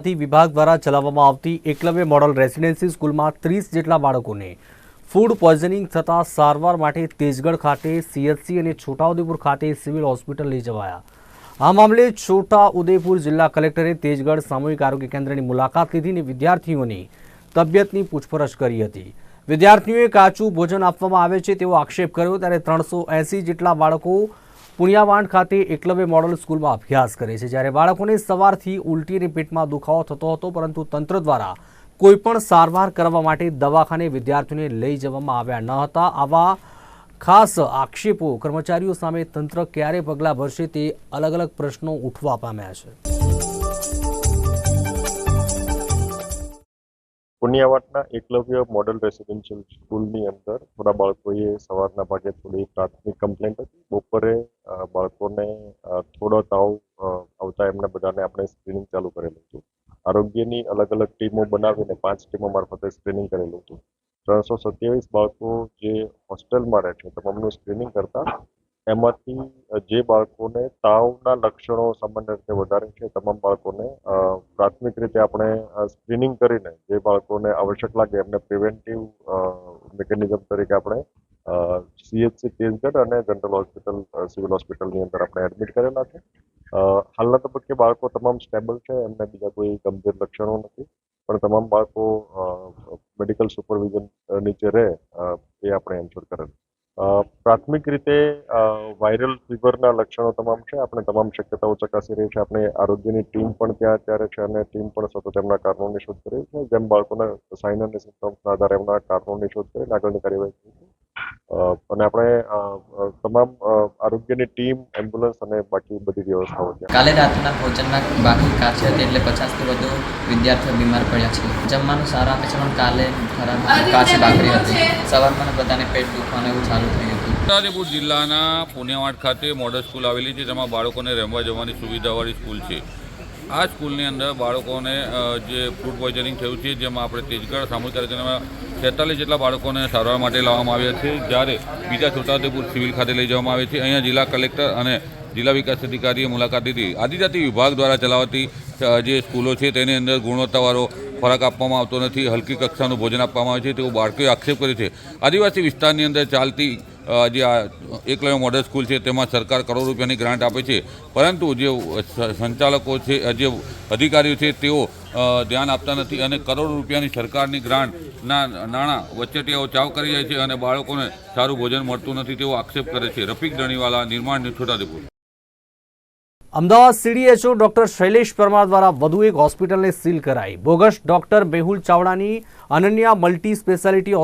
વિભાગ દ્વારા ચલાવવામાં આવતી એકલવ્ય મોડલ રેસિડેન્સી સ્કૂલમાં ત્રીસ જેટલા બાળકોને ફૂડ પોઈઝનિંગ થતાં સારવાર માટે તેજગઢ ખાતે સીએચસી અને છોટાઉદેપુર ખાતે સિવિલ હોસ્પિટલ લઈ જવાયા. આ મામલે છોટા ઉદેપુર જિલ્લા કલેક્ટરે તેજગઢ સામૂહિક આરોગ્ય કેન્દ્રની મુલાકાત લીધી અને વિદ્યાર્થીઓની તબિયતની પૂછપરછ કરી હતી. વિદ્યાર્થીઓએ કાચું ભોજન આપવામાં આવે છે તેવો આક્ષેપ કર્યો, ત્યારે ત્રણસો જેટલા બાળકો પુણ્યાવાંડ ખાતે એકલવ્ય મોડલ સ્કૂલમાં અભ્યાસ કરે છે. જ્યારે બાળકોને સવારથી ઉલટી અને પેટમાં દુખાવો થતો હતો, પરંતુ તંત્ર દ્વારા કોઈપણ સારવાર કરવા માટે દવાખાને વિદ્યાર્થીઓને લઈ જવામાં આવ્યા ન હતા. આવા ખાસ આક્ષેપો કર્મચારીઓ સામે તંત્ર ક્યારે પગલાં ભરશે તે અલગ અલગ પ્રશ્નો ઉઠવા પામ્યા છે. પુણ્યાવાટના એકલવ્ય મોડલ રેસિડેન્શિયલ સ્કૂલની અંદર થોડા બાળકોએ સવારના ભાગે થોડી પ્રાથમિક કમ્પ્લેન્ટ હતી. બપોરે બાળકોને થોડો તાવ આવતા એમને બધાને આપણે સ્ક્રીનિંગ ચાલુ કરેલું હતું. આરોગ્યની અલગ અલગ ટીમો બનાવીને પાંચ ટીમો મારફતે સ્ક્રીનિંગ કરેલું હતું. ત્રણસો સત્યાવીસ બાળકો જે હોસ્ટેલમાં રહે છે તમામનું સ્ક્રીનિંગ કરતા એમાંથી જે બાળકોને તાવના લક્ષણો સામાન્ય રીતે વધારે છે, તમામ બાળકોને પ્રાથમિક રીતે આપણે સ્ક્રીનિંગ કરીને જે બાળકોને આવશ્યક લાગે એમને પ્રિવેન્ટિવ મિકેનિઝમ તરીકે આપણે સીએચસી તેજગઢ અને જનરલ હોસ્પિટલ સિવિલ હોસ્પિટલની અંદર આપણે એડમિટ કરેલા છે. હાલના તબક્કે બાળકો તમામ સ્ટેબલ છે, એમને બીજા કોઈ ગંભીર લક્ષણો નથી. પણ તમામ બાળકો મેડિકલ સુપરવિઝન નીચે રહે એ આપણે એન્શ્યોર કરેલું પ્રાથમિક રીતે વાયરલ ફીવરના લક્ષણો તમામ છે? આપણે તમામ શક્યતાઓ ચકાસી રહી છે. આપણે આરોગ્યની ટીમ પણ ત્યાં અત્યારે છે અને ટીમ પણ સતત એમના કારણોની શોધ કરી છે. જેમ બાળકોના સાઇન અને સિમ્ટમ્સના આધારે એમના કારણોની શોધ કરીને આગળની કાર્યવાહી અને આપણે તમામ આરોગ્યની ટીમ એમ્બ્યુલન્સ અને બાકી બધી વ્યવસ્થાઓ છે કાલે રાતના ભોજનના બાકી કાચી હતી એટલે પચાસથી વધુ વિદ્યાર્થીઓ બીમાર પડ્યા છે. જમવાનું સારા આપે છે પણ કાલે ખરાબ કાચી ભાખરી હતી. સવારમાં બધાને પેટ દુખવાનું એવું ચાલુ થયું હતું. છોટાઉદેપુર જિલ્લાના પુણ્યવાડ ખાતે મોડલ સ્કૂલ આવેલી છે જેમાં બાળકોને રહેવા જવાની સુવિધાવાળી સ્કૂલ છે. આ સ્કૂલની અંદર બાળકોને જે ફૂડ પોઈઝનિંગ થયું છે જેમાં આપણે તેજગઢ સામૂહિક કાર્યક્રમમાં છેતાલીસ જેટલા બાળકોને સારવાર માટે લાવવામાં આવ્યા છે. જ્યારે બીજા છોટાઉદેપુર સિવિલ ખાતે લઈ જવામાં આવે છે. અહીંયા જિલ્લા કલેક્ટર અને જિલ્લા વિકાસ અધિકારીએ મુલાકાત લીધી. આદિજાતિ વિભાગ દ્વારા ચલાવતી જે સ્કૂલો છે તેની અંદર ગુણવત્તાવાળો ખોરાક આપવામાં આવતો નથી. હલકી કક્ષાનું ભોજન આપવામાં આવે છે. તેવું બાળકોએ આક્ષેપ કર્યો છે. આદિવાસી વિસ્તારની અંદર ચાલતી જે આ એકલવ્ય મોડલ સ્કૂલ છે તેમાં સરકાર કરોડ રૂપિયાની ગ્રાન્ટ આપે છે. પરંતુ જે સંચાલકો છે જે અધિકારીઓ છે, તેઓ ધ્યાન આપતા નથી અને કરોડ રૂપિયાની સરકારની ગ્રાન્ટના નાણાં વચેટિયાઓ ચાવ કરી જાય છે અને બાળકોને સારું ભોજન મળતું નથી તેવો આક્ષેપ કરે છે. Rafiq Daniwala Nirman news Chhotaudepur Ahmedabad CDHO doctor Shailesh Parmar દ્વારા વધુ એક હોસ્પિટલને સીલ કરાઈ. બોગસ ડોક્ટર મેહુલ ચાવડાની અનન્યા મલ્ટી સ્પેશિયાલિટી